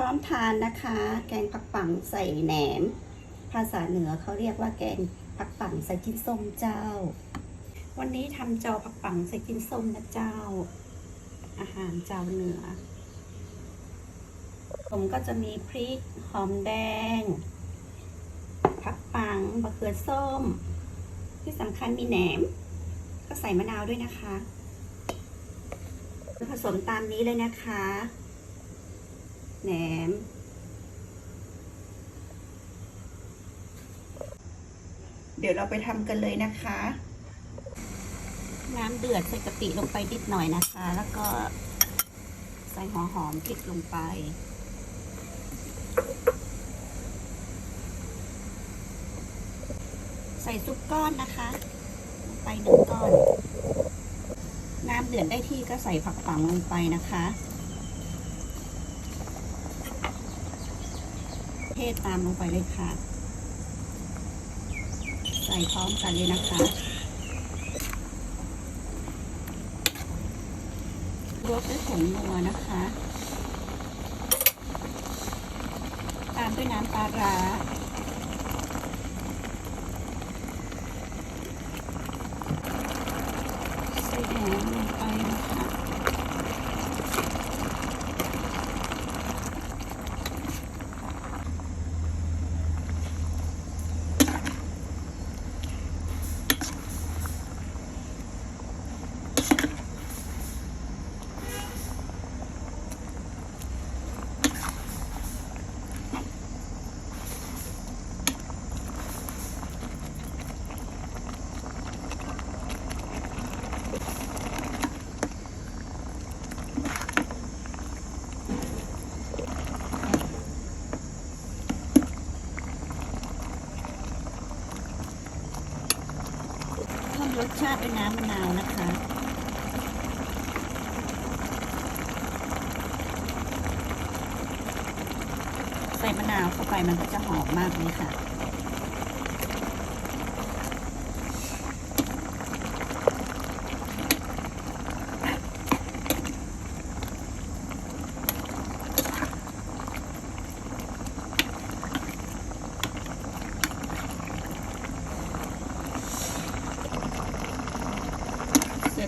พร้อมทานนะคะ แกงผักปังใส่แหนม ภาษาเหนือเขาเรียกว่าแกงผักปังใส่กินส้มเจ้า วันนี้ทำเจอผักปังใส่กินส้มนะเจ้า อาหารเจ้าเหนือ ผมก็จะมีพริกหอมแดง ผักปังมะเขือส้ม ที่สำคัญมีแหนม ก็ใส่มะนาวด้วยนะคะผสมตามนี้เลยนะคะ แหนม เดี๋ยวเราไปทำกันเลยนะคะ น้ำเดือดใส่กะปิลงไปนิดหน่อยนะคะ แล้วก็ใส่หัวหอมพริกลงไปใส่ซุปก้อนนะคะลงไปหนึ่งก้อน น้ำเดือดได้ที่ก็ใส่ผักปังลงไปนะคะ เทตามลงไปเลยค่ะ ใส่พร้อมกันเลยนะคะรวบด้วยผงนัวนะคะ ตามด้วยน้ำปลาร้าใส่แหนมลงไปนะคะ รสชาติด้วยน้ำมะนาวนะคะใส่มะนาวเข้าไปมันก็จะหอมมากเลยค่ะ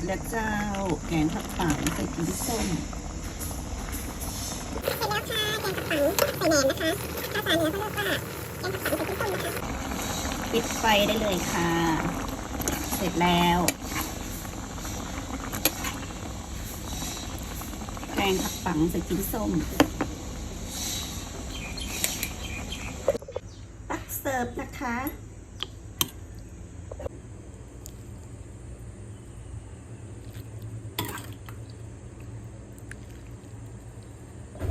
เสร็จแล้วเจ้าแกงผักปังใส่กินส้มเสร็จแล้วค่ะแกงผักปังใส่แหนมนะคะภาษาเหนือเขาเรียกว่าแกงผักปังใส่พริกส้มนะคะ ปิดไฟได้เลยค่ะ เสร็จแล้ว แกงผักปังใส่กินส้มตักเสิร์ฟนะคะ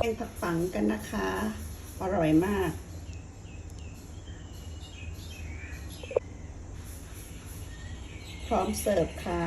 แกงผักฝังกันนะคะ อร่อยมาก พร้อมเสิร์ฟค่ะ